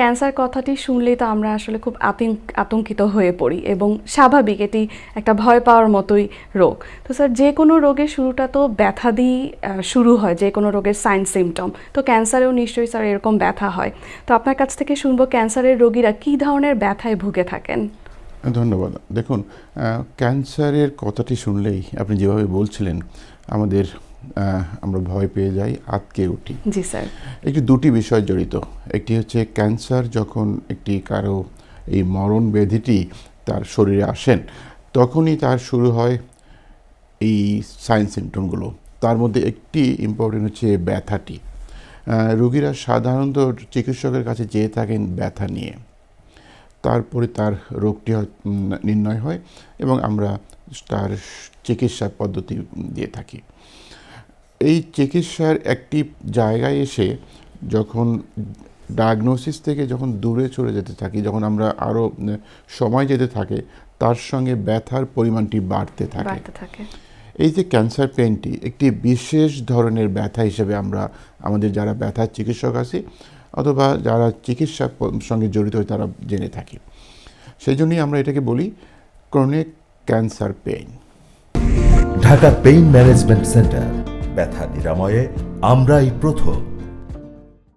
Cancer কথাটি শুনলেই তো আমরা আসলে খুব আতঙ্ক- আতঙ্কিত হয়ে পড়ি এবং স্বাভাবিক এটি একটা ভয় পাওয়ার মতোই রোগ। তো স্যার, যে কোনো রোগের শুরুটা তো ব্যথা দিয়েই শুরু হয়, যে কোনো রোগের সাইন সিমটম তো ক্যান্সারেও নিশ্চয়ই স্যার এরকম ব্যথা হয়। তো আপনার কাছ থেকে শুনব ক্যান্সারের রোগীরা কী ধরনের ব্যথায় ভুগে থাকেন? ধন্যবাদ। দেখুন ক্যান্সারের কথাটি শুনলেই আপনি যেভাবে বলছিলেন, আমাদের আমরা ভয় পেয়ে যাই আতকে উঠি। জি স্যার। একটি দুটি বিষয় জড়িত। একটি হচ্ছে ক্যান্সার যখন একটি কারও এই মরণ ব্যাধিটি তার শরীরে আসেন তখনই তার শুরু হয় এই সাইন সিমটমগুলো তার মধ্যে একটি ইম্পর্টেন্ট হচ্ছে ব্যথাটি। রোগীরা সাধারণত চিকিৎসকের কাছে যেয়ে থাকেন ব্যথা নিয়ে। তারপরে তার রোগটি হয়- নির্ণয় হয় এবং আমরা তার চিকিৎসা পদ্ধতি দিয়ে থাকি। এই চিকিৎসার একটি জায়গায় এসে যখন ডায়াগনোসিস থেকে যখন দূরে চলে যেতে থাকি যখন আমরা আরও সময় যেতে থাকে তার সঙ্গে ব্যথার পরিমাণটি বাড়তে থাকে। এই যে ক্যান্সার পেইনটি একটি বিশেষ ধরনের ব্যথা হিসেবে আমরা আমাদের যারা ব্যথার চিকিৎসক আছি অথবা যারা চিকিৎসার সঙ্গে জড়িত হয় তারা জেনে থাকি। সেই জন্যই আমরা এটাকে বলি chronic cancer pain Dhaka pain management centre. ব্যথা নিরাময়ে আমরাই প্রথম।